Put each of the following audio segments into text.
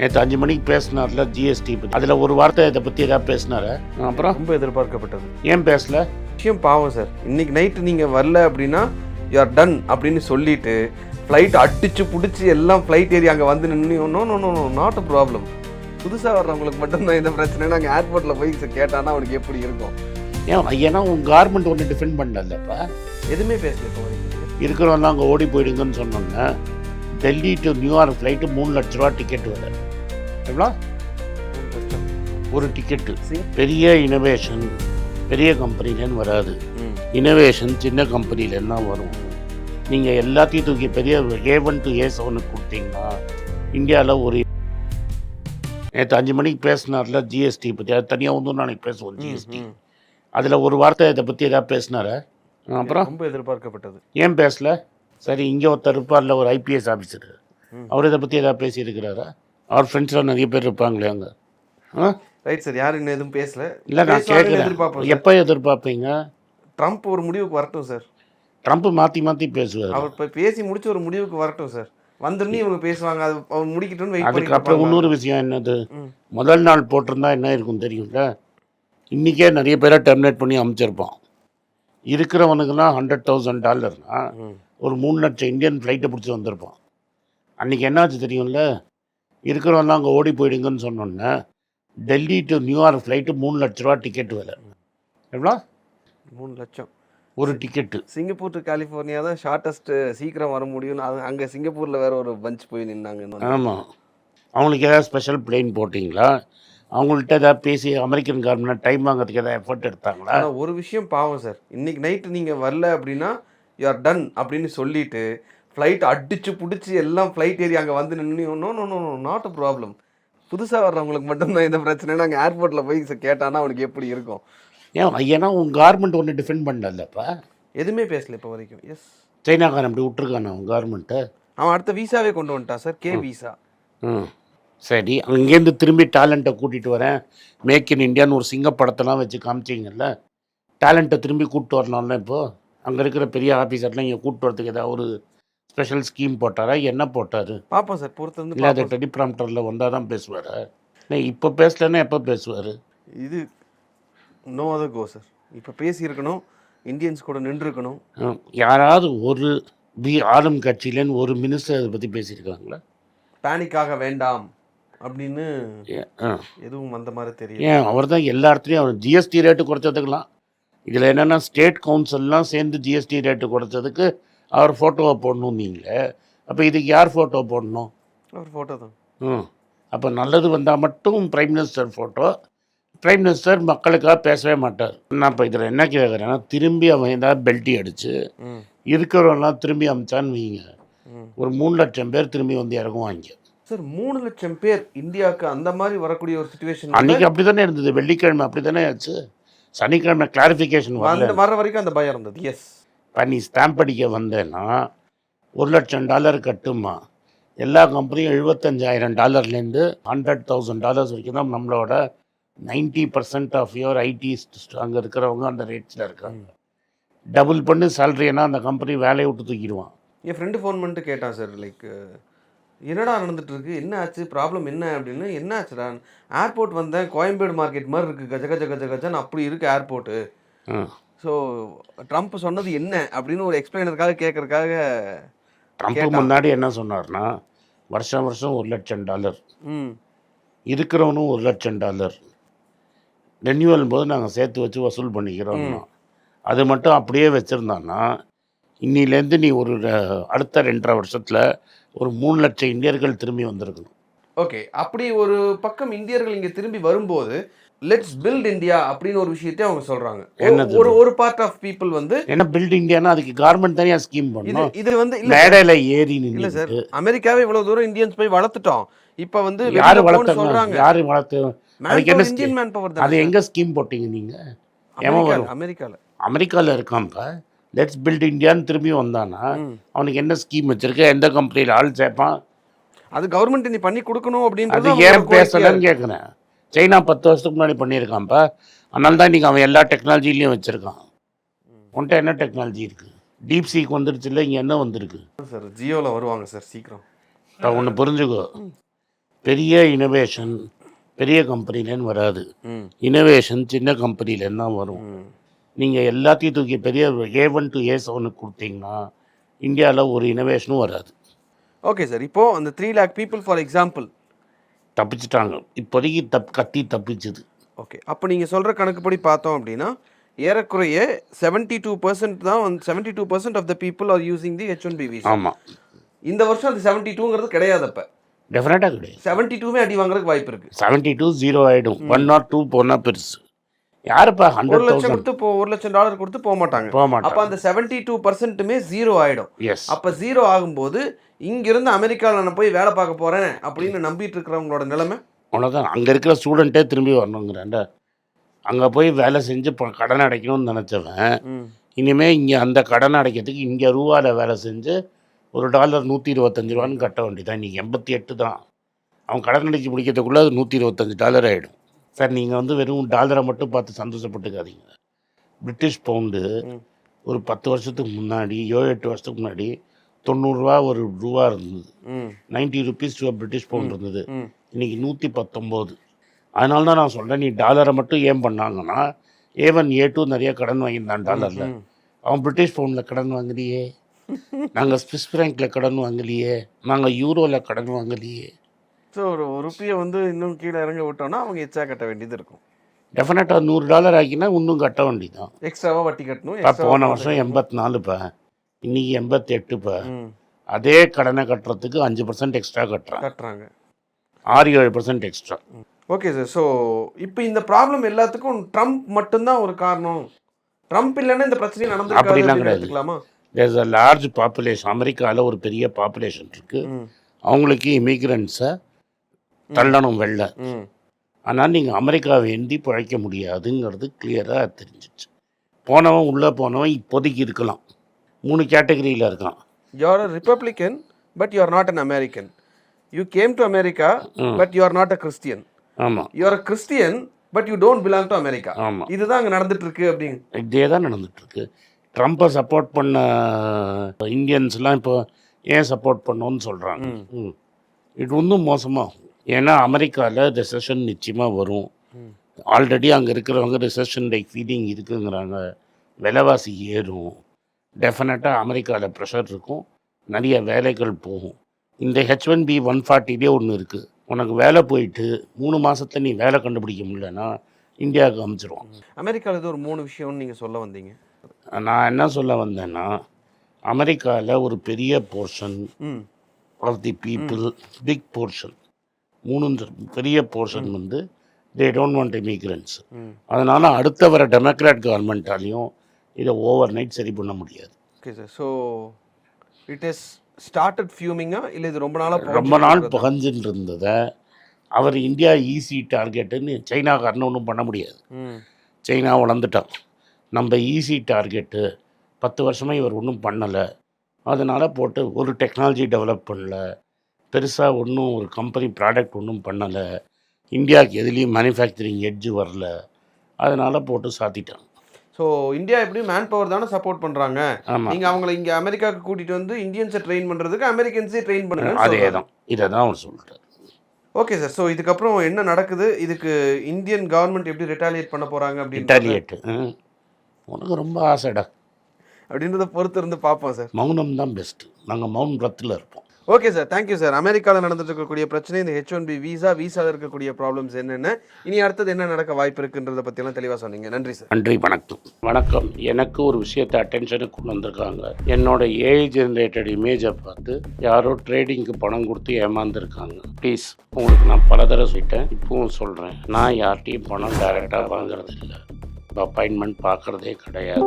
நேற்று அஞ்சு மணிக்கு பேசினார்ல ஜிஎஸ்டி பற்றி அதில் ஒரு வார்த்தை இதை பற்றி ஏதாவது பேசினாரா? அப்புறம்? ரொம்ப எதிர்பார்க்கப்பட்டது. ஏன் பேசல? விஷயம் பாவம் சார். இன்னைக்கு நைட்டு நீங்கள் வரல அப்படின்னா யூ ஆர் டன் அப்படின்னு சொல்லிட்டு ஃப்ளைட் அடிச்சு பிடிச்சி எல்லாம் ஃப்ளைட் ஏறி அங்கே வந்து நின்று no no no not a problem புதுசாக வர்றவங்களுக்கு மட்டும்தான் இந்த பிரச்சனை நாங்கள் ஏர்போர்ட்டில் போய் கேட்டானா அவனுக்கு எப்படி இருக்கும்? ஏன் ஏன்னா உன் கார்மெண்ட் ஒன்று டிஃபெண்ட் பண்ணலப்பா எதுவுமே பேசல இப்போ இருக்கிறவங்க அங்கே ஓடி போயிடுங்கன்னு சொன்னோன்னே டெல்லி டு நியூயார்க் ஃப்ளைட்டு மூணு லட்ச ரூபா டிக்கெட் வர எவ்வளோ. ஒரு டிக்கெட்டு? பெரிய இனோவேஷன் பெரிய கம்பெனிலேருந்து வராது. இனோவேஷன் சின்ன கம்பெனிலேருந்து தான் வரும் நீங்கள் எல்லாத்தையும் தூக்கி பெரிய ஏ ஒன் டு ஏ செவனுக்கு கொடுத்தீங்கன்னா இந்தியாவில் ஒரு நேற்று அஞ்சு மணிக்கு பேசினார்ல ஜிஎஸ்டி பற்றி அது தனியாக வந்து நாளைக்கு பேசுவோம் ஜிஎஸ்டி. அதில் ஒரு வார்த்தை இதை பற்றி ஏதாவது பேசினாரா? அப்புறம்? ரொம்ப எதிர்பார்க்கப்பட்டது. ஏன் பேசல? சரி இங்கே ஒருத்தர் இருப்பார்ல ஒரு ஐபிஎஸ் ஆஃபீஸர். அவர் இதை பற்றி ஏதாவது பேசியிருக்கிறாரா? அவர் ஃப்ரெண்ட்ஸ்லாம் நிறைய பேர் இருப்பாங்களே அங்கே. ஆ? ரைட் சார் யாரும் இன்னும் எதுவும் பேசல. இல்லை நான் கேட்குறேன். எப்போ எதிர்பார்ப்பீங்க? ட்ரம்ப் ஒரு முடிவுக்கு வரட்டும் சார் ட்ரம்ப் மாற்றி மாற்றி பேசுவார். அவர் இப்போ பேசி முடிச்சு ஒரு முடிவுக்கு வரட்டும் சார் வந்தோடனே இவங்க பேசுவாங்க. அது அவர் முடிக்கட்டும்னு வெயிட் அதுக்கு அப்புறம் இன்னொரு விஷயம் என்னது. முதல் நாள் போட்டிருந்தா என்ன இருக்கும் தெரியும்ல? இன்றைக்கே நிறைய பேரை டெர்மினேட் பண்ணி அமைச்சிருப்பான். இருக்கிறவனுக்கெல்லாம் ஹண்ட்ரட் தௌசண்ட் டாலர்னா. ஒரு மூணு லட்சம் இந்தியன் ஃப்ளைட்டை பிடிச்சி வந்திருப்பான். அன்றைக்கி என்னாச்சு தெரியும்ல? இருக்கிறவன்லாம் அங்கே ஓடி போயிடுங்கன்னு சொன்னோன்னே டெல்லி டு நியூயார்க் ஃப்ளைட்டு மூணு லட்ச ரூபா டிக்கெட் விலை. எவ்வளோ? மூணு லட்சம். ஒரு டிக்கெட்டு சிங்கப்பூர் டு கலிஃபோர்னியா தான் ஷார்ட்டஸ்ட் சீக்கிரம் வர முடியும்னு அது அங்கே சிங்கப்பூரில் வேற ஒரு பஞ்ச் போய் நின்னாங்க ஆமாம் அவங்களுக்கு ஏதாவது ஸ்பெஷல் பிளேன் போட்டிங்களா? அவங்கள்ட்ட ஏதாவது பேசி அமெரிக்கன் கவர்மெண்ட் டைம் வாங்குறதுக்கு ஏதாவது எஃபர்ட் எடுத்தாங்களா? ஒரு விஷயம் பாவம் சார். இன்னைக்கு நைட்டு நீங்கள் வரல அப்படின்னா யூ ஆர் டன் அப்படின்னு சொல்லிட்டு ஃப்ளைட் அடிச்சு பிடிச்சி எல்லாம் ஃப்ளைட் ஏறி அங்கே வந்து நின்று no no no not a problem புதுசாக வர்றவங்களுக்கு மட்டும்தான் இந்த பிரச்சனை. நாங்கள் ஏர்போர்ட்டில் போய் கேட்டானா அவனுக்கு எப்படி இருக்கும்? ஏன் ஏன்னா உன் கார்மெண்ட் ஒன்று டிஃபெண்ட் பண்ணலப்பா. எதுவுமே பேசல இப்போ வரைக்கும். எஸ் சைனாக்காரன் அப்படி விட்டுருக்கானே உன் கார்மெண்ட்டை அவன் அடுத்த வீசாவே கொண்டு வந்துட்டான் சார் கே வீசா. ம். சரி அங்கேருந்து திரும்பி டேலண்ட்டை கூட்டிகிட்டு வரேன். மேக் இன் இந்தியான்னு ஒரு சிங்க படத்தெல்லாம் வச்சு காமிச்சிங்கல்ல? டேலண்ட்டை திரும்பி கூப்பிட்டு வரலாம்ல இப்போது அங்கே இருக்கிற பெரிய ஆஃபீஸர்லாம் இங்கே கூப்பிட்டு வரதுக்கு ஏதாவது ஒரு ஸ்பெஷல் ஸ்கீம் போட்டாரா? என்ன போட்டார்? பார்ப்போம் சார் பொறுத்து வந்து இல்லை அது டெலிப்ராம்டரில் வந்தால் தான் பேசுவார்? இப்போ பேசலன்னா எப்போ பேசுவார்? இது நோ அதர் கோ சார் இப்போ பேசியிருக்கணும் இந்தியன்ஸ் கூட நின்றுருக்கணும். யாராவது ஒரு பி ஆளும் கட்சியிலேன்னு ஒரு மினிஸ்டர் அதை பற்றி பேசியிருக்காங்களா? பேனிக்காக வேண்டாம் அப்படின்னு எதுவும் அந்த மாதிரி தெரியல. ஏன் அவர் தான் எல்லா இடத்துலையும் அவர் ஜிஎஸ்டி ரேட்டு குறைச்சதுக்கலாம் இதில் என்னென்னா ஸ்டேட் கவுன்சில்லாம் சேர்ந்து ஜிஎஸ்டி ரேட்டு குறைச்சதுக்கு அவர் ஃபோட்டோவை போடணும் நீங்களே. அப்போ இதுக்கு யார் ஃபோட்டோ போடணும்? ஒரு ஃபோட்டோ தான். ம் அப்போ நல்லது வந்தால் மட்டும் prime minister photo prime minister மக்களுக்காக பேசவே மாட்டார். நான் இப்போ இதில் என்ன கேட்குறேன்னா திரும்பி அவன் ஏதாவது பெல்ட்டி அடித்து இருக்கிறவங்களாம் திரும்பி அமிச்சான்னு வைங்க. ஒரு மூணு லட்சம் பேர் திரும்பி வந்து இறங்குவாங்க சார் மூணு லட்சம் பேர் இந்தியாவுக்கு அந்த மாதிரி வரக்கூடிய ஒரு சுச்சுவேஷன் அன்னைக்கு அப்படி தானே இருந்தது? வெள்ளிக்கிழமை அப்படி தானே ஆச்சு? சனிக்கிழமை கிளாரிஃபிகேஷன் வர வரைக்கும் அந்த பயம் இருந்தது. எஸ் இப்போ நீ ஸ்டாம்ப் அடிக்க வந்தேன்னா ஒரு லட்சம் டாலர் கட்டுமா? எல்லா கம்பெனியும் எழுபத்தஞ்சாயிரம் டாலர்லேருந்து ஹண்ட்ரட் தௌசண்ட் டாலர்ஸ் வரைக்கும் தான் நம்மளோட ninety percent of your IT அங்கே இருக்கிறவங்க அந்த ரேட்ஸில் இருக்காங்க. டபுள் பண்ணி சேலரினா அந்த கம்பெனி வேலையை விட்டு தூக்கிடுவான். என் ஃப்ரெண்டு ஃபோன் பண்ணிட்டு கேட்டான் சார் லைக் என்னடா நடந்துட்டு இருக்கு? என்ன ஆச்சு? ப்ராப்ளம் என்ன? அப்படின்னு. என்ன ஆச்சுடா? ஏர்போர்ட் வந்தேன். கோயம்பேடு மார்க்கெட் மாதிரி இருக்கு. கஜ கஜ கஜ கஜன்னு அப்படி இருக்கு ஏர்போர்ட்டு. ஸோ ட்ரம்ப் சொன்னது என்ன அப்படின்னு ஒரு எக்ஸ்பிளைனருக்காக கேட்கறதுக்காக ட்ரம்ப். முன்னாடி என்ன சொன்னார்னா வருஷம் வருஷம் ஒரு லட்சம் டாலர். இருக்கிறவனும் ஒரு லட்சம் டாலர். ரெனியூவல் போது நாங்கள் சேர்த்து வச்சு வசூல் பண்ணிக்கிறோம் அது மட்டும் அப்படியே வச்சுருந்தான்னா இன்னிலேருந்து நீ ஒரு அடுத்த ரெண்டரை வருஷத்தில் ஒரு மூணு லட்சம் இந்தியர்கள் திரும்பி வந்திருக்கணும். ஓகே அப்படி ஒரு பக்கம் இந்தியர்கள் இங்க திரும்பி வரும்போது லெட்ஸ் பில்ட் இந்தியா அப்படின்னு ஒரு விஷயத்தை அவங்க சொல்றாங்க. ஒரு- என்னது? ஒரு ஒரு பார்ட் ஆஃப் பீப்புள் வந்து ஏன்னா பில்ட் இந்தியானா அதுக்கு கவர்மெண்ட் தனியாக ஸ்கீம் இது பண்ணணும்? இது வந்து மேடையில் ஏறி இல்ல சார் அமெரிக்காவே இவ்வளவு தூரம் இந்தியன்ஸ் போய் வளர்த்துட்டோம். இப்ப வந்து யார் வளர்த்தாங்க? சொல்றாங்க. யார் வளர்த்து அதுக்கு என்ன இந்தியன்? மேன் பவர் அது எங்கே ஸ்கீம் போட்டீங்க வரும்? அமெரிக்கால. அமெரிக்காவில் இருக்கான்ப்பா லெட்ஸ் பில்ட் இந்தியான்னு திரும்பி வந்தானா. அவனுக்கு என்ன ஸ்கீம் வச்சிருக்க? எந்த கம்பெனியில் ஆள் சேர்ப்பான்? அது கவர்மெண்ட் நீ பண்ணி கொடுக்கணும் அது அப்படின்றது ஏன் பேசலன்னு கேட்குறேன் சைனா பத்து வருஷத்துக்கு முன்னாடி பண்ணியிருக்கான்ப்பா. அதனால தான் இன்றைக்கி அவன் எல்லா டெக்னாலஜிலையும் வச்சுருக்கான். உன்ட்ட என்ன டெக்னாலஜி இருக்குது டீப் சீக் வந்துருச்சு இல்லை இங்கே என்ன வந்திருக்கு? சார் ஜியோல வருவாங்க சார் சீக்கிரம். இப்போ ஒன்று புரிஞ்சுக்கோ. பெரிய இனோவேஷன் பெரிய கம்பெனிலேருந்து வராது. இனோவேஷன் சின்ன கம்பெனிலேருந்து தான் வரும். நீங்கள் எல்லாத்தையும் தூக்கி பெரிய ஏ ஒன் டு ஏ செவனுக்கு கொடுத்தீங்கன்னா இந்தியாவில் ஒரு இனோவேஷனும் வராது. ஓகே சார் இப்போ அந்த three lakh people for example தப்பிச்சிட்டாங்க. இப்போதைக்கு தப் கத்தி தப்பிச்சுது. ஓகே. அப்போ நீங்கள் சொல்கிற கணக்குப்படி பார்த்தோம் அப்படின்னா ஏறக்குறைய செவன்ட்டி டூ பர்சன்ட் தான் வந்து seventy two percent of the people are using the H one B visa ஆமாம் இந்த வருஷம் அது செவன்ட்டி டூங்கிறது கிடையாது அப்போ. டெஃபினட்டாக கிடையாது. செவன்ட்டி டூவே அடி வாங்குறதுக்கு வாய்ப்பு இருக்குது செவன்ட்டி டூ ஜீரோ ஆகிடும் ஒன் நாட் டூ போனால் பெருசு. யாருப்பா ஹண்ட்ரட் லட்சம் கொடுத்து போ ஒரு லட்சம் டாலர் கொடுத்து போக மாட்டாங்க. போக அப்போ மாட்டாங்க அந்த செவன்ட்டி டூ பர்சன்ட்டுமே ஜீரோ ஆகிடும் எஸ் அப்போ ஜீரோ ஆகும்போது இங்கிருந்து அமெரிக்காவில் நான் போய் வேலை பார்க்க போகிறேன் அப்படின்னு நம்பிட்டு இருக்கிறவங்களோட நிலைமை? அவ்வளோதான் அங்கே இருக்கிற ஸ்டூடெண்ட்டே திரும்பி வரணுங்கிறேன்டா. அங்கே போய் வேலை செஞ்சு கடன் அடைக்கணும்னு நினச்சவன் இனிமேல் இங்கே அந்த கடன் அடைக்கிறதுக்கு இங்கே ரூபாவில் வேலை செஞ்சு ஒரு டாலர் நூற்றி இருபத்தஞ்சி ரூபான்னு கட்ட வேண்டியதான் இன்றைக்கி எண்பத்தி எட்டு தான். அவன் கடன் அடைச்சி முடிக்கிறதுக்குள்ளே அது நூற்றி இருபத்தஞ்சி டாலர் ஆகிடும் சார் நீங்கள் வந்து வெறும் டாலரை மட்டும் பார்த்து சந்தோஷப்பட்டுக்காதீங்க. British pound. ஒரு பத்து வருஷத்துக்கு முன்னாடி ஏழு எட்டு வருஷத்துக்கு முன்னாடி தொண்ணூறுரூவா ஒரு ரூபா இருந்தது. ம். Ninety rupees to British pound இருந்தது. இன்னைக்கு நூற்றி பத்தொம்போது அதனால தான் நான் சொல்கிறேன் நீ டாலரை மட்டும் ஏன் பண்ணாங்கன்னா ஏவன் ஏ டூ நிறைய கடன் வாங்கியிருந்தான் டாலரில். அவன் பிரிட்டிஷ் பவுண்டில் கடன் வாங்கலையே. நாங்கள் ஸ்விஸ் ஃப்ராங்கில் கடன் வாங்கலையே. நாங்கள் யூரோவில் கடன் வாங்கலையே. ஸோ ஒரு ருப்பியை வந்து இன்னும் கீழே இறங்க விட்டோம்னா அவங்க எச்சா கட்ட வேண்டியது இருக்கும். டெஃபினட்டாக நூறு டாலர் ஆக்கினா இன்னும் கட்ட வேண்டியதான் எக்ஸ்ட்ராவாக வட்டி கட்டணும் இப்போ போன வருஷம் எண்பத்தி நாலுப்பா. இன்னைக்கு எண்பத்தெட்டுப்பா ம். அதே கடனை கட்டுறதுக்கு அஞ்சு பர்சன்ட் எக்ஸ்ட்ரா கட்டுறான் கட்டுறாங்க. ஆறு ஏழு percent extra okay sir so இப்போ இந்த ப்ராப்ளம் எல்லாத்துக்கும் ட்ரம்ப் மட்டும்தான் ஒரு காரணம். ட்ரம்ப் இல்லைன்னா இந்த பிரச்சனை நடந்திருக்காது அப்படிலாம் கிடையாது. தேர்ஸ் அ லார்ஜ் பாப்புலேஷன் அமெரிக்காவில் ஒரு பெரிய பாப்புலேஷன் இருக்குது அவங்களுக்கு இமிக்ரண்ட்ஸை தள்ளணும் வெளில. ஆனால் நீங்கள் அமெரிக்காவை எந்தி பிழைக்க முடியாதுங்கிறது கிளியராக தெரிஞ்சிச்சு. போனவன் உள்ளே போனவன் இப்போதைக்கு இருக்கலாம். மூணு கேட்டகரியில் இருக்கான் you are Republican but you are not an American you came to America but you are not a Christian ஆமாம் you are Christian but you don't belong to America ஆமாம் இதுதான் அங்கே நடந்துட்டு இருக்கு அப்படின்னு இதே தான் நடந்துட்டுருக்கு. ட்ரம்ப்பை சப்போர்ட் பண்ண இந்தியன்ஸ்லாம் இப்போ ஏன் சப்போர்ட் பண்ணோன்னு சொல்கிறாங்க இது இன்னும் மோசமாகும். ஏன்னா அமெரிக்காவில் ரெசெஷன் நிச்சயமாக வரும். ஆல்ரெடி அங்கே இருக்கிறவங்க ரெசெஷன் லைக் ஃபீலிங் இருக்குங்கிறாங்க. விலைவாசி ஏறும். டெஃபினட்டாக அமெரிக்காவில் ப்ரெஷர் இருக்கும். நிறைய வேலைகள் போகும். இந்த ஹெச் ஒன் பி ஒன் ஃபார்ட்டிலே ஒன்று இருக்குது உனக்கு வேலை போயிட்டு மூணு மாதத்துல நீ வேலை கண்டுபிடிக்க முடியலன்னா இந்தியாவுக்கு அமுச்சிருவான். அமெரிக்காவில் ஒரு மூணு விஷயம்னு நீங்கள் சொல்ல வந்தீங்க. நான் என்ன சொல்ல வந்தேன்னா அமெரிக்காவில் ஒரு பெரிய portion of the people big portion மூணு பெரிய போர்ஷன் வந்து தே டோன்ட் வாண்ட் இமிக்ரன்ஸ் அதனால் அடுத்த வர டெமோக்ராட் கவர்மெண்ட்டாலையும் இதை ஓவர் நைட் சரி பண்ண முடியாது. Okay sir so it is started ஃபியூமிங்கா இல்லை இது ரொம்ப நாளாக ரொம்ப நாள் புகஞ்சுட்டு இருந்ததை அவர் இந்தியா ஈஸி டார்கெட்டுன்னு சைனாக்காரன்னு ஒன்றும் பண்ண முடியாது. சைனா வளர்ந்துட்டான். நம்ம ஈஸி டார்கெட்டு பத்து வருஷமாக இவர் ஒன்றும் பண்ணலை. அதனால் போட்டு ஒரு டெக்னாலஜி டெவலப் பண்ணல. பெருசாக ஒன்றும் ஒரு கம்பெனி ப்ராடக்ட் ஒன்றும் பண்ணலை. இந்தியாவுக்கு எதுலேயும் மேனுஃபேக்சரிங் எட்ஜு வரல. அதனால் போட்டு சாத்திட்டாங்க. ஸோ இந்தியா எப்படியும் மேன் பவர் தானே சப்போர்ட் பண்ணுறாங்க நீங்கள் அவங்கள இங்கே அமெரிக்காவுக்கு கூட்டிகிட்டு வந்து இந்தியன்ஸை ட்ரெயின் பண்ணுறதுக்கு அமெரிக்கன்ஸே ட்ரெயின் பண்ணுங்க அதே தான். இதை தான் அவர் சொல்லிட்டார் ஓகே சார் ஸோ இதுக்கப்புறம் என்ன நடக்குது? இதுக்கு இந்தியன் கவர்மெண்ட் எப்படி ரிட்டாலியேட் பண்ண போகிறாங்க அப்படின்னு இட்டாலியேட்டு உனக்கு ரொம்ப ஆசைடா. அப்படின்றத பொறுத்து இருந்து பார்ப்போம் சார் மௌனம் தான் பெஸ்ட்டு நாங்கள் மௌன் ரத்தில் இருப்போம். ஓகே சார் தேங்க்யூ சார் அமெரிக்காவில் நடந்துட்டு இருக்கக்கூடிய பிரச்சனை இந்த ஹெச் ஒன் பி விசா விசாவில் இருக்கக்கூடிய ப்ராப்ளம்ஸ் என்னென்ன? இனி அடுத்தது என்ன நடக்க வாய்ப்பு இருக்குன்றத பற்றியெல்லாம் தெளிவாக சொன்னீங்க. நன்றி சார் நன்றி வணக்கம். வணக்கம். எனக்கு ஒரு விஷயத்தை அட்டென்ஷனுக்கு கொண்டு வந்திருக்காங்க. என்னோட ஏஐ ஜென்ரேட்டட் இமேஜை பார்த்து யாரோ ட்ரேடிங்க்கு பணம் கொடுத்து ஏமாந்துருக்காங்க. ப்ளீஸ் உங்களுக்கு நான் பல தடவை சொல்லிட்டேன். இப்பவும் சொல்கிறேன் நான் யார்கிட்டையும் பணம் டைரெக்டாக வாங்குறது இல்லை அப்பாயின்மெண்ட் பார்க்குறதே கிடையாது.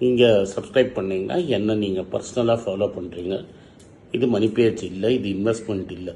நீங்கள் சப்ஸ்கிரைப் பண்ணீங்கன்னா என்ன நீங்கள் பர்சனலாக ஃபாலோ பண்ணுறீங்க இது மணி பேச்சு இல்லை இது இன்வெஸ்ட்மெண்ட் இல்லை.